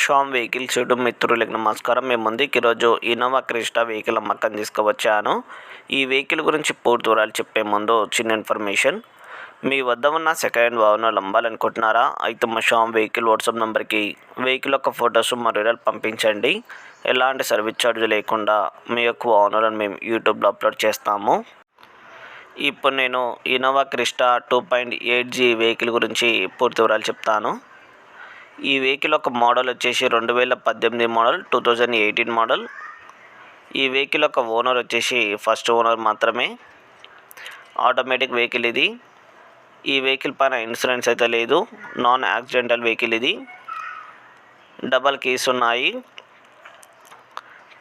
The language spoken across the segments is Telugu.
షామ్ వెహికల్ చూడు మిత్రులకి నమస్కారం. మేము ముందుకు ఈరోజు ఇన్నోవా క్రిస్టా వెహికల్ అమ్మకం తీసుకువచ్చాను. ఈ వెహికల్ గురించి పూర్తి వివరాలు చెప్పే ముందు చిన్న ఇన్ఫర్మేషన్. మీ వద్ద ఉన్న సెకండ్ హ్యాండ్ వాహనాలు అమ్మాలనుకుంటున్నారా అయితే మా షామ్ వెహికల్ వాట్సాప్ నెంబర్కి వెహికల్ యొక్క ఫొటోస్ మరియు వివరాలు పంపించండి. ఎలాంటి సర్వీస్ ఛార్జ్ లేకుండా మీ యొక్క వాహనాలను మేము యూట్యూబ్లో అప్లోడ్ చేస్తాము. ఇప్పుడు నేను Innova Crysta two point eight G vehicle గురించి పూర్తి వివరాలు చెప్తాను. ఈ వెహికల్ యొక్క మోడల్ వచ్చేసి రెండు వేల పద్దెనిమిది model two thousand eighteen model. ఈ వెహికల్ యొక్క ఓనర్ వచ్చేసి ఫస్ట్ ఓనర్ మాత్రమే. ఆటోమేటిక్ వెహికల్ ఇది. ఈ వెహికల్ పైన ఇన్సూరెన్స్ అయితే లేదు. నాన్ యాక్సిడెంటల్ వెహికల్ ఇది. డబల్ కీస్ ఉన్నాయి.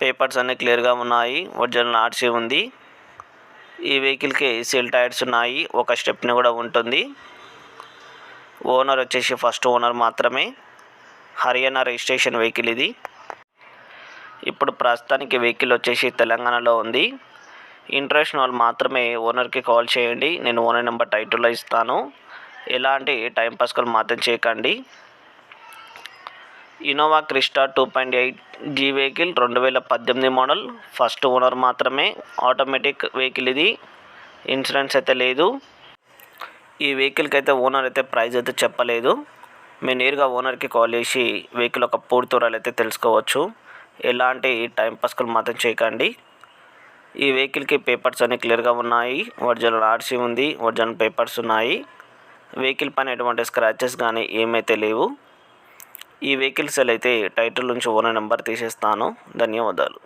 పేపర్స్ అన్నీ క్లియర్గా ఉన్నాయి. ఒరిజినల్ ఆర్సీ ఉంది. ఈ వెహికల్కి సీల్ టైర్స్ ఉన్నాయి. ఒక స్టెప్ని కూడా ఉంటుంది. ఓనర్ వచ్చేసి ఫస్ట్ ఓనర్ మాత్రమే. హర్యానా రిజిస్ట్రేషన్ వెహికల్ ఇది. ఇప్పుడు ప్రస్తుతానికి వెహికల్ వచ్చేసి తెలంగాణలో ఉంది. ఇంట్రెస్ట్ వాళ్ళు మాత్రమే ఓనర్కి కాల్ చేయండి. నేను ఓనర్ నెంబర్ టైటిల్లో ఇస్తాను. ఎలాంటి టైం పాస్ కాల్ మాత్రం చేయకండి. Innova Crysta two point eight G vehicle రెండు వేల పద్దెనిమిది మోడల్. ఫస్ట్ ఓనర్ మాత్రమే. ఆటోమేటిక్ వెహికల్ ఇది. ఇన్సూరెన్స్ అయితే లేదు. ఈ వెహికల్కి అయితే ఓనర్ అయితే ప్రైస్ అయితే చెప్పలేదు. మీరు నేరుగా ఓనర్కి కాల్ చేసి వెహికల్ ఒక పూర్తి వివరాలు అయితే తెలుసుకోవచ్చు. ఎలాంటి టైం పాస్కులు మాత్రం చేయకండి. ఈ వెహికల్కి పేపర్స్ అన్నీ క్లియర్గా ఉన్నాయి. ఒరిజినల్ ఆర్సీ ఉంది ఒరిజినల్ పేపర్స్ ఉన్నాయి. వెహికల్ పైన ఎటువంటి స్క్రాచెస్ కానీ ఏమైతే లేవు. ఈ వెహికల్స్ అయితే టైటిల్ నుంచి ఓనర్ నెంబర్ తీసేస్తాను. ధన్యవాదాలు.